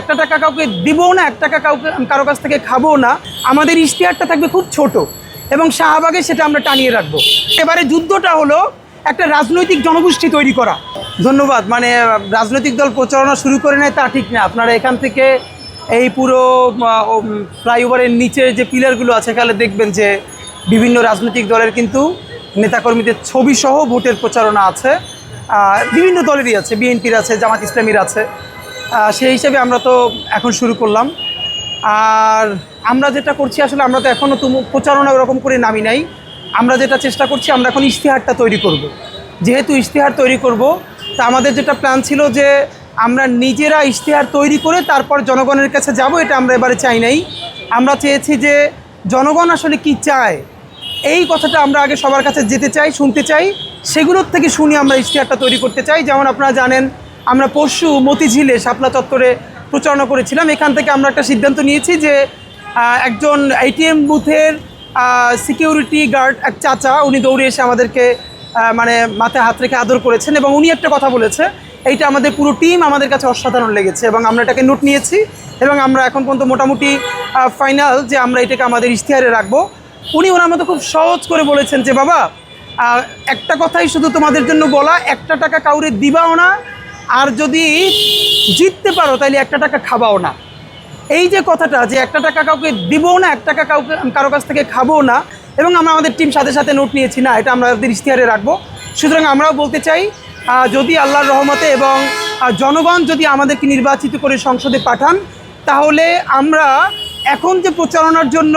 একটা টাকা কাউকে দিবও না এক টাকা কাউকে কারও কাছ থেকে খাব না, আমাদের ইশতেহারটা থাকবে খুব ছোট এবং শাহবাগে সেটা আমরা টানিয়ে রাখব। এবারে যুদ্ধটা হলো একটা রাজনৈতিক জনগোষ্ঠী তৈরি করা। ধন্যবাদ মানে রাজনৈতিক দল প্রচারণা শুরু করে নেয় তা ঠিক না। আপনারা এখান থেকে এই পুরো ফ্লাইওভারের নিচে যে পিলারগুলো আছে এখানে দেখবেন যে বিভিন্ন রাজনৈতিক দলের কিন্তু নেতাকর্মীদের ছবি সহ ভোটের প্রচারণা আছে। বিভিন্ন দলেরই আছে, বিএনপির আছে, জামাত ইসলামীর আছে। সেই হিসেবে আমরা তো এখন শুরু করলাম। আর আমরা যেটা করছি, আসলে আমরা তো এখনও তো প্রচারণা ওরকম করে নামি নাই। আমরা যেটা চেষ্টা করছি, আমরা এখন ইশতেহারটা তৈরি করব। যেহেতু ইশতেহার তৈরি করব, তা আমাদের যেটা প্ল্যান ছিল যে আমরা নিজেরা ইশতেহার তৈরি করে তারপর জনগণের কাছে যাব, এটা আমরা এবারে চাই নাই। আমরা চেয়েছি যে জনগণ আসলে কি চায়, এই কথাটা আমরা আগে সবার কাছে যেতে চাই, শুনতে চাই। সেগুলোর থেকে শুনে আমরা ইশতেহারটা তৈরি করতে চাই। যেমন আপনারা জানেন আমরা পরশু মতিঝিলে শাপলা চত্বরে প্রচারণা করেছিলাম। এখান থেকে আমরা একটা সিদ্ধান্ত নিয়েছি যে একজন এটিএম বুথের সিকিউরিটি গার্ড এক চাচা, উনি দৌড়ে এসে আমাদেরকে মানে মাথায় হাত রেখে আদর করেছেন এবং উনি একটা কথা বলেছে, এইটা আমাদের পুরো টিম আমাদের কাছে অসাধারণ লেগেছে এবং আমরা এটাকে নোট নিয়েছি এবং আমরা এখন পর্যন্ত মোটামুটি ফাইনাল যে আমরা এটাকে আমাদের ইশতেহারে রাখব। উনি ওনার মতো খুব সহজ করে বলেছেন যে, বাবা একটা কথাই শুধু তোমাদের জন্য বলা, একটা টাকা কাউরে দিবাও না আর যদি জিততে পারো তাহলে একটা টাকা খাবাও না। এই যে কথাটা যে একটা টাকা কাউকে দিবও না এক টাকা কাউকে কারও কাছ থেকে খাবও না, এবং আমরা আমাদের টিম সাথে সাথে নোট নিয়েছি না, এটা আমরা আমাদের ইশতেহারে রাখব। সুতরাং আমরাও বলতে চাই যদি আল্লাহর রহমতে এবং জনগণ যদি আমাদেরকে নির্বাচিত করে সংসদে পাঠান, তাহলে আমরা এখন যে প্রচারণার জন্য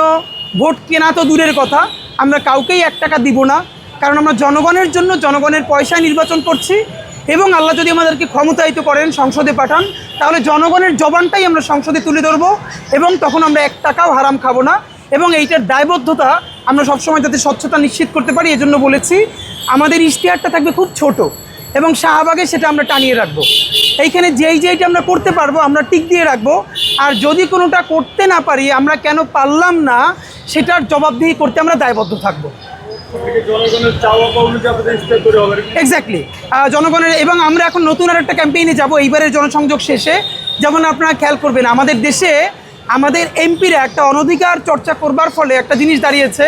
ভোট কেনা তো দূরের কথা, আমরা কাউকেই এক টাকা দিব না, কারণ আমরা জনগণের জন্য জনগণের পয়সায় নির্বাচন করছি এবং আল্লাহ যদি আমাদেরকে ক্ষমতায়িত করেন, সংসদে পাঠান, তাহলে জনগণের জবানটাই আমরা সংসদে তুলে ধরবো এবং তখন আমরা এক টাকাও হারাম খাব না এবং এইটার দায়বদ্ধতা আমরা সবসময় যাতে স্বচ্ছতা নিশ্চিত করতে পারি, এজন্য বলেছি, আমাদের ইশতেহারটা থাকবে খুব ছোট এবং শাহবাগে সেটা আমরা টানিয়ে রাখব। এইখানে যেই যেইটা আমরা করতে পারব, আমরা টিক দিয়ে রাখব। আর যদি কোনোটা করতে না পারি, আমরা কেন পারলাম না, সেটার জবাবদিহি করতে আমরা দায়বদ্ধ থাকব। এক্স্যাক্টলি জনগণের এবং আমরা এখন নতুন আর একটা ক্যাম্পেইনে যাব, এইবারের জনসংযোগ শেষে। যেমন আপনারা খেয়াল করবেন, আমাদের দেশে আমাদের এমপিরা একটা অনধিকার চর্চা করবার ফলে একটা জিনিস দাঁড়িয়েছে।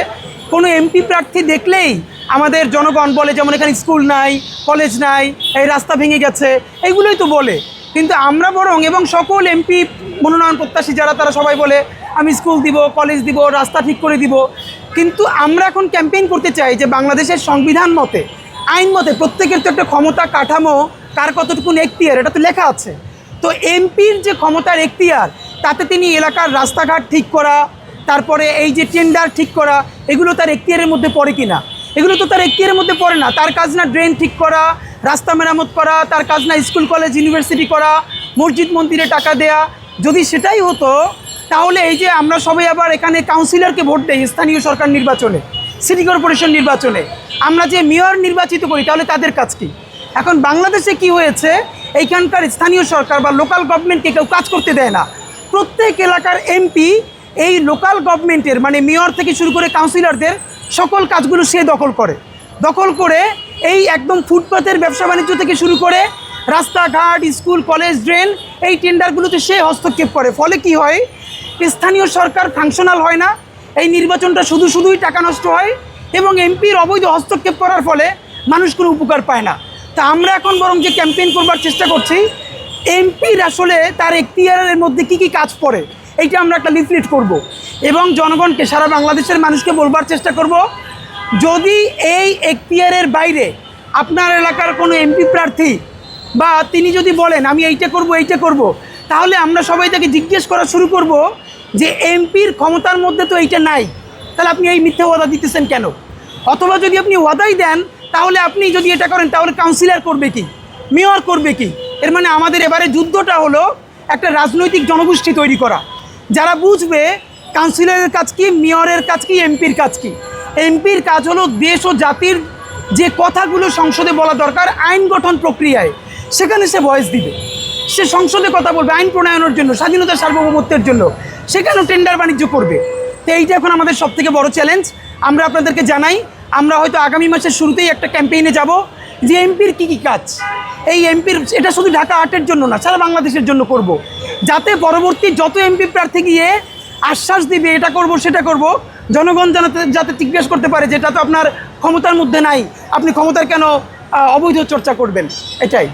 কোনো এমপি প্রার্থী দেখলেই আমাদের জনগণ বলে, যেমন এখানে স্কুল নাই কলেজ নাই, এই রাস্তা ভেঙে গেছে এইগুলোই তো বলে। কিন্তু আমরা বরং এবং সকল এমপি মনোনয়ন প্রত্যাশী যারা, তারা সবাই বলে, আমি স্কুল দিব কলেজ দিব, রাস্তা ঠিক করে দিব। কিন্তু আমরা এখন ক্যাম্পেইন করতে চাই যে বাংলাদেশের সংবিধান মতে, আইন মতে প্রত্যেকের তো একটা ক্ষমতা কাঠামো, কার কতটুকু এখতিয়ার, এটা তো লেখা আছে। তো এমপির যে ক্ষমতার এখতিয়ার, তাতে তিনি এলাকার রাস্তাঘাট ঠিক করা, তারপরে এই যে টেন্ডার ঠিক করা, এগুলো তার এখতিয়ারের মধ্যে পড়ে কি না এগুলো তো তার এখতিয়ারের মধ্যে পড়ে না। তার কাজ না ড্রেন ঠিক করা, রাস্তা মেরামত করা, তার কাজ না স্কুল কলেজ ইউনিভার্সিটি করা, মসজিদ মন্দিরে টাকা দেয়া, যদি সেটাই হতো তাহলে এই যে আমরা সবাই আবার এখানে কাউন্সিলরকে ভোট দেই, স্থানীয় সরকার নির্বাচনে সিটি কর্পোরেশন নির্বাচনে। আমরা যে মেয়র নির্বাচিত করি, তাহলে তাদের কাজ কি? এখন বাংলাদেশে কি হয়েছে? এইখানকার স্থানীয় সরকার বা লোকাল গভর্নমেন্টকে কেউ কাজ করতে দেয় না। প্রত্যেক এলাকার এমপি এই লোকাল গভর্নমেন্টের মানে মেয়র থেকে শুরু করে কাউন্সিলরদের সকল কাজগুলো সে দখল করে। দখল করে এই একদম ফুটপাতের ব্যবসা বাণিজ্য থেকে শুরু করে রাস্তাঘাট, স্কুল, কলেজ, ড্রেন, এই টেন্ডারগুলোতে সে হস্তক্ষেপ করে। ফলে কি হয়? স্থানীয় সরকার ফাংশনাল হয় না। এই নির্বাচনটা শুধু শুধুই টাকা নষ্ট হয় এবং এমপির অবৈধ হস্তক্ষেপ করার ফলে মানুষ কোনো উপকার পায় না। তা আমরা এখন বরং যে ক্যাম্পেইন করবার চেষ্টা করছি, এমপির আসলে তার এখতিয়ারের মধ্যে কি কি কাজ পড়ে, এইটা আমরা একটা লিফলেট করব এবং জনগণকে, সারা বাংলাদেশের মানুষকে বলবার চেষ্টা করব, যদি এই এখতিয়ারের বাইরে আপনার এলাকার কোনো এমপি প্রার্থী বা তিনি যদি বলেন, আমি এইটা করব এইটা করব, তাহলে আমরা সবাই তাকে জিজ্ঞেস করা শুরু করব যে, এমপির ক্ষমতার মধ্যে তো এইটা নাই, তাহলে আপনি এই মিথ্যা ওয়াদা দিতেছেন কেন? অথবা যদি আপনি ওয়াদাই দেন, তাহলে আপনি যদি এটা করেন, তাহলে কাউন্সিলর করবে কি? মেয়র করবে কি? এর মানে আমাদের এবারে যুদ্ধটা হলো একটা রাজনৈতিক জনগোষ্ঠী তৈরি করা। যারা বুঝবে কাউন্সিলরের কাজ কি মেয়রের কাজ কি এমপির কাজ কি? এমপির কাজ হলো দেশ ও জাতির যে কথাগুলো সংসদে বলা দরকার, আইন গঠন প্রক্রিয়ায়। সেখানে সে ভয়েস দিবে। সে সংসদে কথা বলবে, আইন প্রণয়নের জন্য, স্বাধীনতা সার্বভৌমত্বের জন্য। সেখানেও টেন্ডার বাণিজ্য করবে। তো এইটা এখন আমাদের সব থেকে বড় চ্যালেঞ্জ আমরা আপনাদেরকে জানাই, আমরা হয়তো আগামী মাসের শুরুতেই একটা ক্যাম্পেইনে যাব। যে এমপির কী কী কাজ? এই এমপির, এটা শুধু ঢাকা আটের জন্য না, সারা বাংলাদেশের জন্য করব। যাতে পরবর্তী যত এমপি প্রার্থী গিয়ে আশ্বাস দিবে, এটা করব, সেটা করব, জনগণ জানাতে যাতে জিজ্ঞেস করতে পারে যেটা তো আপনার ক্ষমতার মধ্যে নাই, আপনি ক্ষমতার কেন অবৈধ চর্চা করবেন? এটাই।